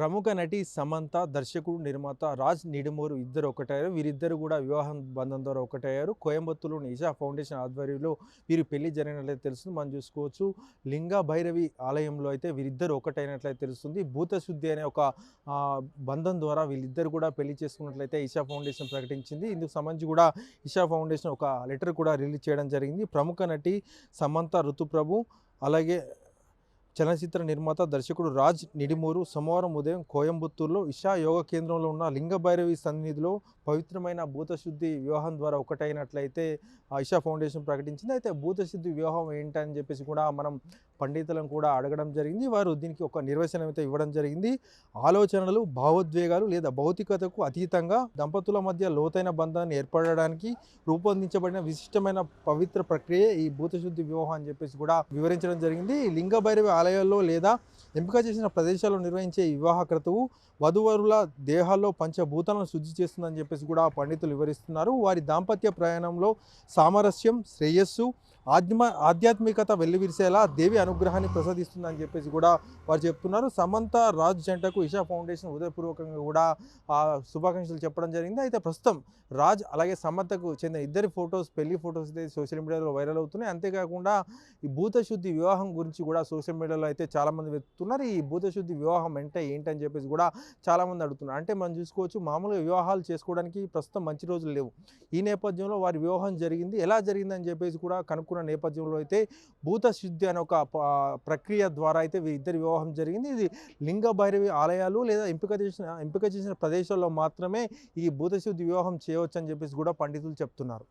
ప్రముఖ నటి సమంత దర్శకుడు నిర్మాత రాజ్ నిడుమూరు ఇద్దరు ఒకటయ్యారు వీరిద్దరు కూడా వివాహం బంధం ద్వారా ఒకటయ్యారు. కోయంబత్తూరులోని ఇషా ఫౌండేషన్ ఆధ్వర్యంలో వీరి పెళ్ళి జరిగినట్లయితే తెలుస్తుంది. మనం చూసుకోవచ్చు. లింగ భైరవి ఆలయంలో అయితే వీరిద్దరు ఒకటైనట్లయితే తెలుస్తుంది. భూతశుద్ధి అనే ఒక బంధం ద్వారా వీళ్ళిద్దరు కూడా పెళ్ళి చేసుకున్నట్లయితే ఇషా ఫౌండేషన్ ప్రకటించింది. ఇందుకు సంబంధించి కూడా ఇషా ఫౌండేషన్ ఒక లెటర్ కూడా రిలీజ్ చేయడం జరిగింది. ప్రముఖ నటి సమంత ఋతుప్రభు అలాగే చలనచిత్ర నిర్మాత దర్శకుడు రాజ్ నిడిమూరు సోమవారం ఉదయం కోయంబత్తూరులో ఇషా యోగ కేంద్రంలో ఉన్న లింగ భైరవి సన్నిధిలో పవిత్రమైన భూతశుద్ధి వివాహం ద్వారా ఒకటైనట్లయితే ఇషా ఫౌండేషన్ ప్రకటించింది. అయితే భూతశుద్ధి వివాహం ఏంటని చెప్పేసి కూడా మనం పండితులను కూడా అడగడం జరిగింది. వారు దీనికి ఒక నిర్వచనం అయితే ఇవ్వడం జరిగింది. ఆలోచనలు భావోద్వేగాలు లేదా భౌతికతకు అతీతంగా దంపతుల మధ్య లోతైన బంధాన్ని ఏర్పడడానికి రూపొందించబడిన విశిష్టమైన పవిత్ర ప్రక్రియ ఈ భూతశుద్ధి వివాహం అని చెప్పేసి కూడా వివరించడం జరిగింది. ఈ లింగ ఆలయాల్లో లేదా ఎంపిక చేసిన ప్రదేశాల్లో నిర్వహించే వివాహ క్రతువు వధువరుల దేహాల్లో పంచభూతాలను శుద్ధి చేస్తుందని చెప్పేసి కూడా పండితులు వివరిస్తున్నారు. వారి దాంపత్య ప్రయాణంలో సామరస్యం శ్రేయస్సు ఆధ్మ ఆధ్యాత్మికత వెల్లివిరిసేలా దేవి అనుగ్రహాన్ని ప్రసాదిస్తుందని చెప్పేసి కూడా వారు చెప్తున్నారు. సమంత రాజ్ జంటకు ఇషా ఫౌండేషన్ ఉదయపూర్వకంగా కూడా ఆ శుభాకాంక్షలు చెప్పడం జరిగింది. అయితే ప్రస్తుతం రాజ్ అలాగే సమంతకు చెందిన ఇద్దరి ఫొటోస్ పెళ్ళి ఫొటోస్ అయితే సోషల్ మీడియాలో వైరల్ అవుతున్నాయి. అంతేకాకుండా ఈ భూతశుద్ధి వివాహం గురించి కూడా సోషల్ మీడియాలో అయితే చాలామంది వెతుకుతున్నారు. ఈ భూతశుద్ధి వివాహం అంటే ఏంటని చెప్పేసి కూడా చాలామంది అడుగుతున్నారు. అంటే మనం చూసుకోవచ్చు మామూలుగా వివాహాలు చేసుకోవడానికి ప్రస్తుతం మంచి రోజులు లేవు. ఈ నేపథ్యంలో వారి వివాహం జరిగింది. ఎలా జరిగిందని చెప్పేసి కూడా అనుకున్న నేపథ్యంలో అయితే భూతశుద్ధి అనే ఒక ప్రక్రియ ద్వారా అయితే ఇద్దరి వివాహం జరిగింది. ఇది లింగ భైరవి ఆలయాలు లేదా ఎంపిక చేసిన ఎంపిక చేసిన ప్రదేశాల్లో మాత్రమే ఈ భూతశుద్ధి వివాహం చేయవచ్చు అని చెప్పేసి కూడా పండితులు చెప్తున్నారు.